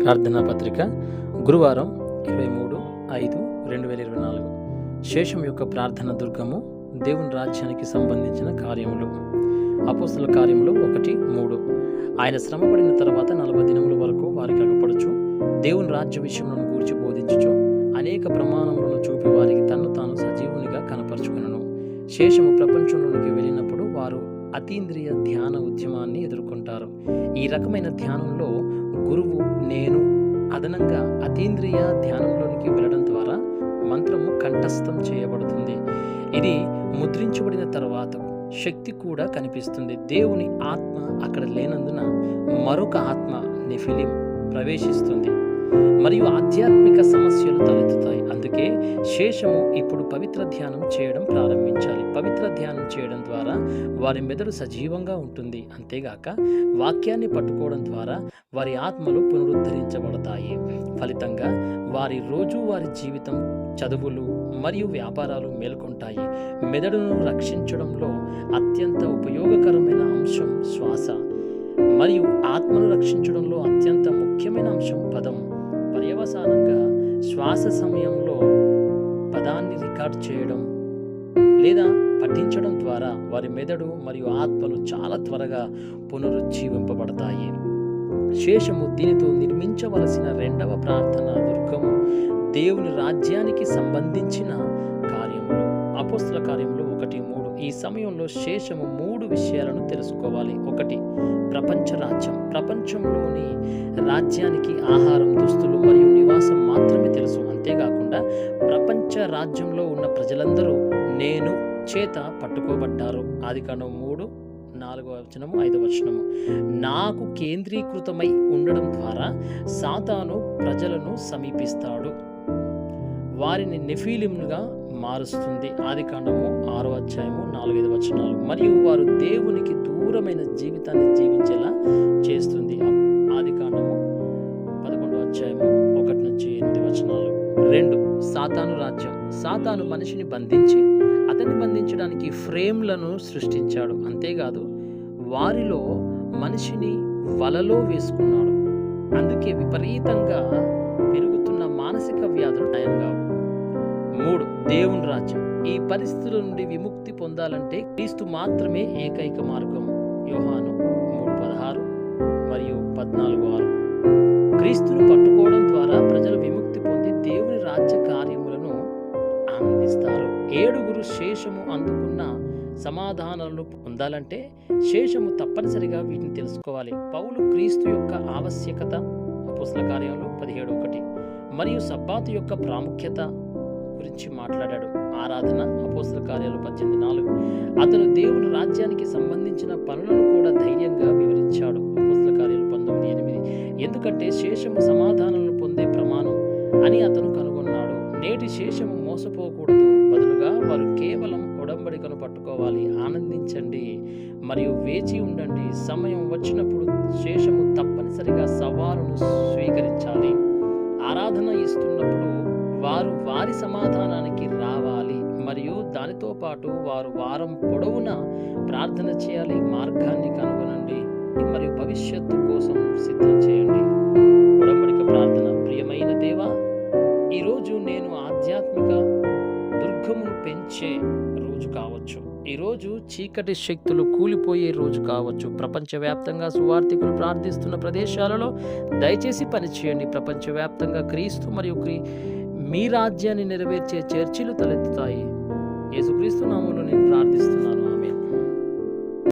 ప్రార్థనా పత్రిక గురువారం ఇరవై మూడు ఐదు రెండు వేల ఇరవై నాలుగు. శేషం యొక్క ప్రార్థన దుర్గము దేవుని రాజ్యానికి సంబంధించిన కార్యములు. అపోస్తుల కార్యములు ఒకటి మూడు. ఆయన శ్రమపడిన తర్వాత నలభై దినముల వరకు వారికి అగపడుచు దేవుని రాజ్య విషయములను గూర్చి బోధించుచు అనేక ప్రమాణములను చూపి వారికి తన్ను తాను సజీవునిగా కనపరుచుకునను. శేషము ప్రపంచంలోనికి వెళ్ళినప్పుడు వారు అతీంద్రియ ధ్యాన ఉద్యమాన్ని ఎదుర్కొంటారు. ఈ రకమైన ధ్యానంలో గురువు నేను అదనంగా అతీంద్రియ ధ్యానంలోనికి వెళ్ళడం ద్వారా మంత్రము కంఠస్థం చేయబడుతుంది. ఇది ముద్రించబడిన తర్వాత శక్తి కూడా కనిపిస్తుంది. దేవుని ఆత్మ అక్కడ లేనందున మరొక ఆత్మ నిఫిలిం ప్రవేశిస్తుంది. మరియు ఆధ్యాత్మిక సమస్యలు తలెత్తుతాయి. అందుకే శేషము ఇప్పుడు పవిత్ర ధ్యానం చేయడం ధ్యానించాలి పవిత్ర ధ్యానం చేయడం ద్వారా వారి మెదడు సజీవంగా ఉంటుంది. అంతేగాక వాక్యాన్ని పట్టుకోవడం ద్వారా వారి ఆత్మలు పునరుద్ధరించబడతాయి. ఫలితంగా వారి రోజువారి జీవితం చదువులు మరియు వ్యాపారాలు మేల్కొంటాయి. మెదడును రక్షించడంలో అత్యంత ఉపయోగకరమైన అంశం శ్వాస మరియు ఆత్మను రక్షించడంలో అత్యంత ముఖ్యమైన అంశం పదం. పర్యవసానంగా శ్వాస సమయంలో పదాన్ని రికార్డ్ చేయడం లేదా పఠించడం ద్వారా వారి మెదడు మరియు ఆత్మలు చాలా త్వరగా పునరుజ్జీవింపబడతాయి. శేషము దీనితో నిర్మించవలసిన రెండవ ప్రార్థన దుర్గము దేవుని రాజ్యానికి సంబంధించిన కార్యములు. అపోస్తుల కార్యములు ఒకటి మూడు. ఈ సమయంలో శేషము మూడు విషయాలను తెలుసుకోవాలి. ఒకటి ప్రపంచ రాజ్యం. ప్రపంచంలోని రాజ్యానికి ఆహారం దుస్తులు మరియు నివాసం మాత్రమే తెలుసు. అంతేకాకుండా ప్రపంచ రాజ్యంలో ఉన్న ప్రజలందరూ నేను చేత పట్టుకోబడ్డారు. ఆదికాండం మూడు నాలుగవ వచనము ఐదవ వచనము. నాకు కేంద్రీకృతమై ఉండడం ద్వారా సాతాను ప్రజలను సమీపిస్తాడు. వారిని నెఫీలింలుగా మారుస్తుంది. ఆది కాండము ఆరో అధ్యాయము నాలుగైదు వచనాలు. మరియు వారు దేవునికి దూరమైన జీవితాన్ని జీవించేలా చేస్తారు. సాతాను మనిషిని బంధించి అతన్ని బంధించడానికి ఫ్రేమ్లను సృష్టించాడు. అంతేకాదు వారిలో మనిషిని వలలో వేసుకున్నాడు. అందుకే విపరీతంగా పెరుగుతున్న మానసిక వ్యాధులు నయం కావు. మూడు దేవుని రాజ్యం. ఈ పరిస్థితుల నుండి విముక్తి పొందాలంటే క్రీస్తు మాత్రమే ఏకైక మార్గం. యోహాను మూడు పదహారు మరియు పద్నాలుగు ఆరు. క్రీస్తును పట్టుకోవడం ద్వారా ప్రజలు ఆనందిస్తారు ఏడుగురు శేషము అందుకున్న సమాధానాలను పొందాలంటే శేషము తప్పనిసరిగా వీటిని తెలుసుకోవాలి. పౌలు క్రీస్తు యొక్క ఆవశ్యకత అపుస్తల కార్యంలో పదిహేడు ఒకటి మరియు సబ్బాతు యొక్క ప్రాముఖ్యత గురించి మాట్లాడాడు. ఆరాధన అపోసల కార్యాలు పద్దెనిమిది నాలుగు. అతను దేవుని రాజ్యానికి సంబంధించిన పనులను కూడా ధైర్యంగా వివరించాడు. అపోసల కార్యాలు పంతొమ్మిది ఎనిమిది. ఎందుకంటే శేషము సమాధానాలను పొందే ప్రమాణం అని అతను నేటి శేషము మోసపోకూడదు. బదులుగా వారు కేవలం ఉడంబడికను పట్టుకోవాలి. ఆనందించండి. మరియు వేచి ఉండండి. సమయం వచ్చినప్పుడు శేషము తప్పనిసరిగా సవాలును స్వీకరించాలి. ఆరాధన ఇస్తున్నప్పుడు వారు వారి సమాధానానికి రావాలి. మరియు దానితో పాటు వారు వారం పొడవునా ప్రార్థన చేయాలి. మార్గాన్ని కనుగొనండి. మరియు భవిష్యత్తు కోసం సిద్ధం చేయండి. ఈరోజు నేను ఆధ్యాత్మిక దుర్గమును పెంచే రోజు కావచ్చు. ఈరోజు చీకటి శక్తులు కూలిపోయే రోజు కావచ్చు. ప్రపంచవ్యాప్తంగా సువార్థికులు ప్రార్థిస్తున్న ప్రదేశాలలో దయచేసి పనిచేయండి. ప్రపంచవ్యాప్తంగా క్రీస్తు మరియు క్రీ మీ రాజ్యాన్ని నెరవేర్చే చర్చిలు తలెత్తుతాయి. యేసుక్రీస్తు నామంలో నేను ప్రార్థిస్తున్నాను. ఆమె